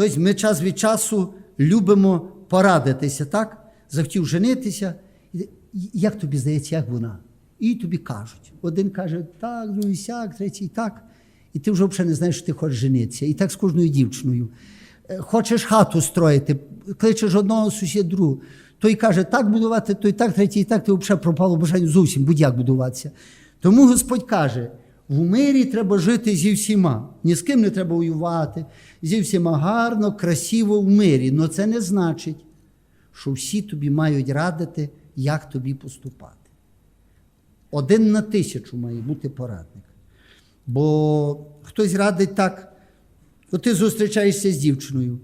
Тобто ми час від часу любимо порадитися, так? Захотів женитися. Як тобі здається, як вона? І тобі кажуть. Один каже так, другий сяк, третій так. І ти вже взагалі не знаєш, що ти хочеш женитися. І так з кожною дівчиною. Е, Хочеш хату строїти, кличеш одного сусіда другого. Той каже, так будувати, той так, третій так, ти взагалі пропало бажання зовсім будь-як будуватися. Тому Господь каже: в мирі треба жити зі всіма. Ні з ким не треба воювати, зі всіма гарно, красиво в мирі. Але це не значить, що всі тобі мають радити, як тобі поступати. Один на тисячу має бути порадник. Бо хтось радить так, от ти зустрічаєшся з дівчиною.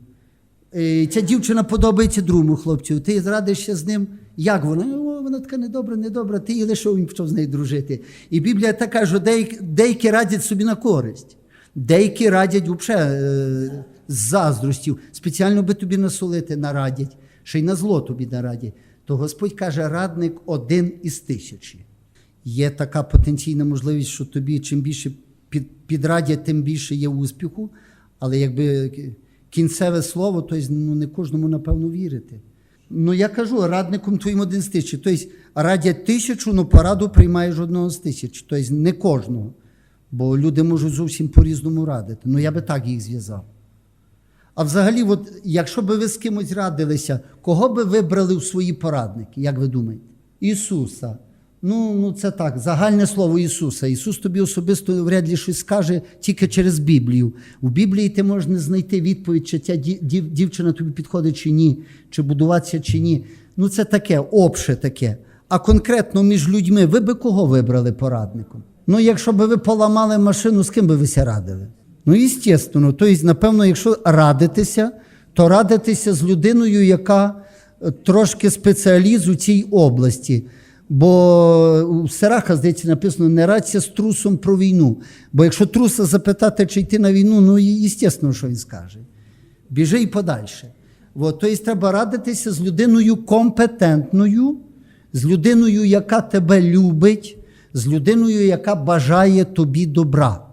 Е, Ця дівчина подобається другому хлопцю. Ти радишся з ним, як вона? Вона така недобра, недобра. Ти її лишив, він почав з нею дружити. І Біблія така, що деякі, деякі радять собі на користь, деякі радять взагалі е, з заздростів. Спеціально би тобі насолити нарадять, ще й на зло тобі нарадять. То Господь каже, радник один із тисячі. Є така потенційна можливість, що тобі чим більше підрадять, тим більше є успіху. Але якби кінцеве слово, то ну, не кожному, напевно, вірити. Ну я кажу, радником твоїм один з тисячі. Тобто радять тисячу, але пораду приймаєш одного з тисяч. Тобто не кожного. Бо люди можуть зовсім по-різному радити. Ну я би так їх зв'язав. А взагалі, от, якщо би ви з кимось радилися, кого би вибрали в свої порадники, як ви думаєте? Ісуса. Ну, ну це так, загальне слово Ісуса. Ісус тобі особисто вряд ли щось скаже тільки через Біблію. У Біблії ти можеш не знайти відповідь, чи ця дів- дів- дівчина тобі підходить чи ні, чи будуватися чи ні. Ну це таке, обше таке. А конкретно між людьми ви би кого вибрали порадником? Ну, якщо би ви поламали машину, з ким би ви ся радили? Ну, звісно. Тобто, напевно, якщо радитися, то радитися з людиною, яка е, трошки спеціаліст у цій області. Бо у Сераха, здається, написано, не радься з трусом про війну. Бо якщо труса запитати, чи йти на війну, ну, і, звісно, що він скаже. Біжи і подальше. От, тобто треба радитися з людиною компетентною, з людиною, яка тебе любить, з людиною, яка бажає тобі добра.